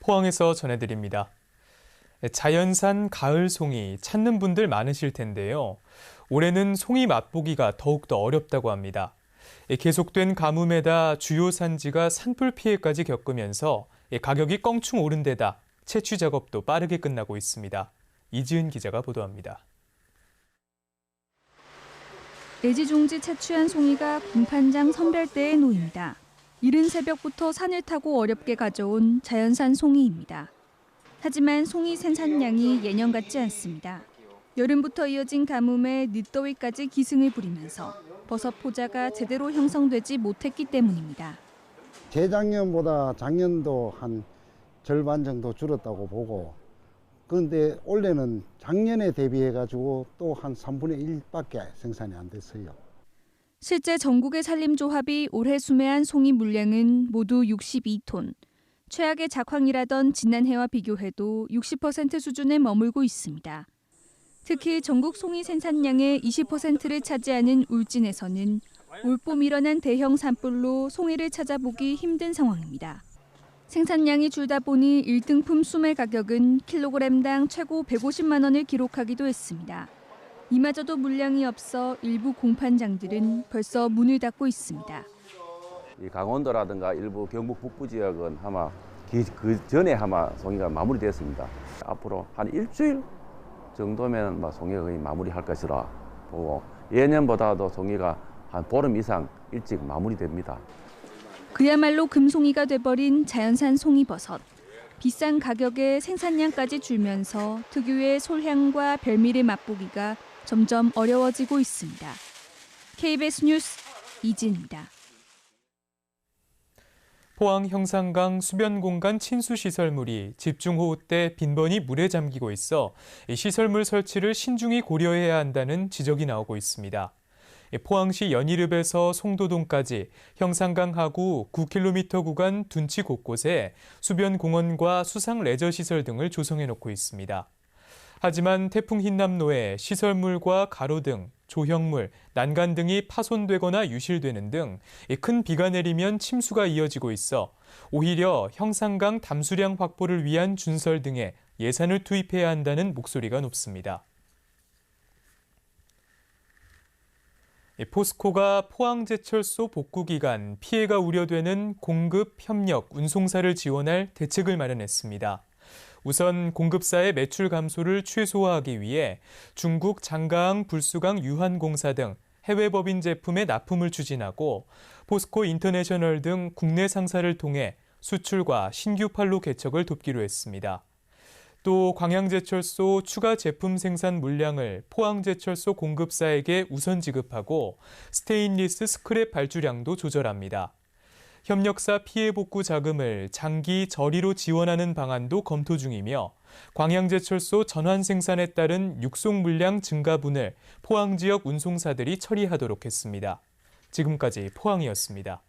포항에서 전해드립니다. 자연산 가을 송이 찾는 분들 많으실 텐데요. 올해는 송이 맛보기가 더욱더 어렵다고 합니다. 계속된 가뭄에다 주요 산지가 산불 피해까지 겪으면서 가격이 껑충 오른 데다 채취 작업도 빠르게 끝나고 있습니다. 이지은 기자가 보도합니다. 애지중지 채취한 송이가 공판장 선별대에 놓입니다. 이른 새벽부터 산을 타고 어렵게 가져온 자연산 송이입니다. 하지만 송이 생산량이 예년 같지 않습니다. 여름부터 이어진 가뭄에 늦더위까지 기승을 부리면서 버섯 포자가 제대로 형성되지 못했기 때문입니다. 재작년보다 작년도 한 절반 정도 줄었다고 보고 그런데 올해는 작년에 대비해 가지고 또 한 3분의 1밖에 생산이 안 됐어요. 실제 전국의 산림조합이 올해 수매한 송이 물량은 모두 62톤. 최악의 작황이라던 지난해와 비교해도 60% 수준에 머물고 있습니다. 특히 전국 송이 생산량의 20%를 차지하는 울진에서는 올봄 일어난 대형 산불로 송이를 찾아보기 힘든 상황입니다. 생산량이 줄다 보니 1등품 수매 가격은 킬로그램당 최고 150만 원을 기록하기도 했습니다. 이마저도 물량이 없어 일부 공판장들은 벌써 문을 닫고 있습니다. 이 강원도라든가 일부 경북 북부 지역은 아마 그, 그 전에 아마 송이가 마무리됐습니다. 앞으로 한 일주일 정도면 뭐 송이가 거의 마무리할 것이라 보고 예년보다도 송이가 한 보름 이상 일찍 마무리됩니다. 그야말로 금송이가 돼버린 자연산 송이버섯. 비싼 가격에 생산량까지 줄면서 특유의 솔향과 별미를 맛보기가 점점 어려워지고 있습니다. KBS 뉴스 이진입니다. 포항 형산강 수변 공간 친수 시설물이 집중호우 때 빈번히 물에 잠기고 있어 시설물 설치를 신중히 고려해야 한다는 지적이 나오고 있습니다. 포항시 연희읍에서 송도동까지 형산강 하구 9km 구간 둔치 곳곳에 수변 공원과 수상 레저 시설 등을 조성해 놓고 있습니다. 하지만 태풍 흰남노에 시설물과 가로 등, 조형물, 난간 등이 파손되거나 유실되는 등 큰 비가 내리면 침수가 이어지고 있어 오히려 형산강 담수량 확보를 위한 준설 등에 예산을 투입해야 한다는 목소리가 높습니다. 포스코가 포항제철소 복구 기간 피해가 우려되는 공급, 협력, 운송사를 지원할 대책을 마련했습니다. 우선 공급사의 매출 감소를 최소화하기 위해 중국 장가항 불수강 유한공사 등 해외 법인 제품의 납품을 추진하고 포스코 인터내셔널 등 국내 상사를 통해 수출과 신규 판로 개척을 돕기로 했습니다. 또 광양제철소 추가 제품 생산 물량을 포항제철소 공급사에게 우선 지급하고 스테인리스 스크랩 발주량도 조절합니다. 협력사 피해 복구 자금을 장기 저리로 지원하는 방안도 검토 중이며 광양제철소 전환 생산에 따른 육송 물량 증가분을 포항 지역 운송사들이 처리하도록 했습니다. 지금까지 포항이었습니다.